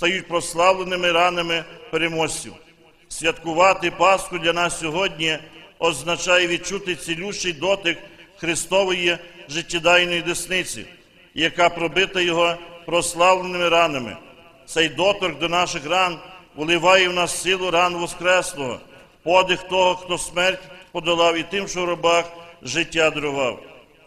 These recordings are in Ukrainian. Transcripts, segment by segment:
стають прославленими ранами переможців. Святкувати Пасху для нас сьогодні означає відчути цілющий дотик Христової життєдайної десниці, яка пробита його прославленими ранами. Цей доторк до наших ран вливає в нас силу ран Воскреслого, подих того, хто смерть подолав і тим, що в робах життя дарував.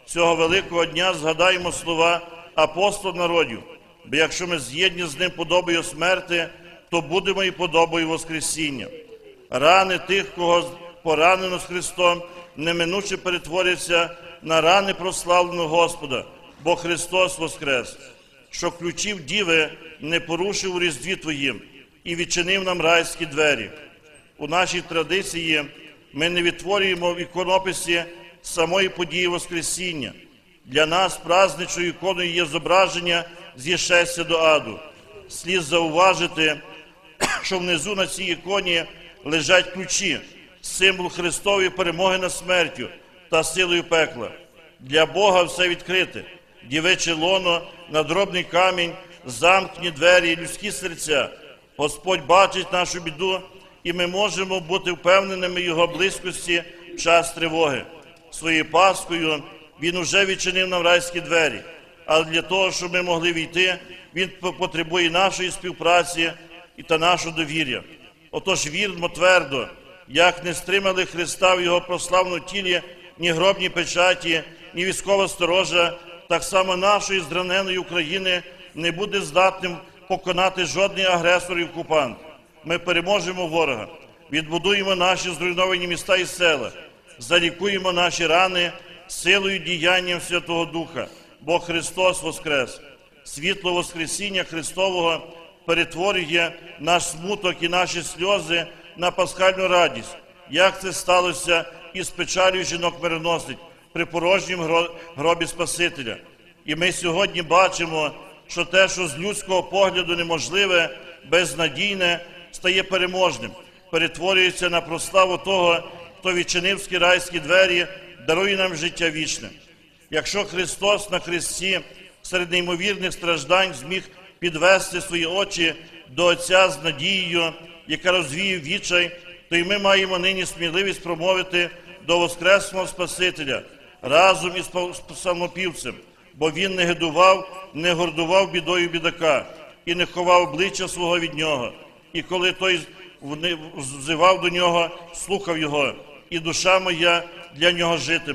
Цього великого дня згадаємо слова апостол народів, бо якщо ми з'єдні з ним подобою смерти, то будемо і подобою Воскресіння. Рани тих, кого поранено з Христом, неминуче перетворяться на рани прославленого Господа, бо Христос воскрес, що ключів діви не порушив у різдві Твоїм і відчинив нам райські двері. У нашій традиції ми не відтворюємо в іконописі самої події Воскресіння. Для нас праздничною іконою є зображення з'єшестя до аду. Слід зауважити, що внизу на цій іконі лежать ключі, символ Христової перемоги над смертю та силою пекла. Для Бога все відкрите, дівече лоно, надробний камінь, замкні двері, людські серця. Господь бачить нашу біду, і ми можемо бути впевненими Його близькості в час тривоги. Своєю Паскою Він уже відчинив нам райські двері. Але для того, щоб ми могли війти, Він потребує нашої співпраці і та нашого довір'я. Отож віримо твердо, як не стримали Христа в Його прославному тілі ні гробні печаті, ні військова сторожа, так само нашої зраненої України не буде здатним поконати жодний агресор і окупант. Ми переможемо ворога, відбудуємо наші зруйновані міста і села, залікуємо наші рани силою діянням Святого Духа, бо Христос Воскрес. Світло Воскресіння Христового перетворює наш смуток і наші сльози на пасхальну радість. Як це сталося із печалю жінок мироносить при порожнім гробі Спасителя? І ми сьогодні бачимо, що те, що з людського погляду неможливе, безнадійне, стає переможним, перетворюється на прославу того, хто відчинив ці райські двері, дарує нам життя вічне. Якщо Христос на Христі серед неймовірних страждань зміг підвести свої очі до Отця з надією, яка розвіє відчай, то й ми маємо нині сміливість промовити до Воскресного Спасителя разом із псалмопівцем, бо він не гидував, не гордував бідою бідака і не ховав обличчя свого від нього. І коли той взивав до нього, слухав його, і душа моя для нього житиме.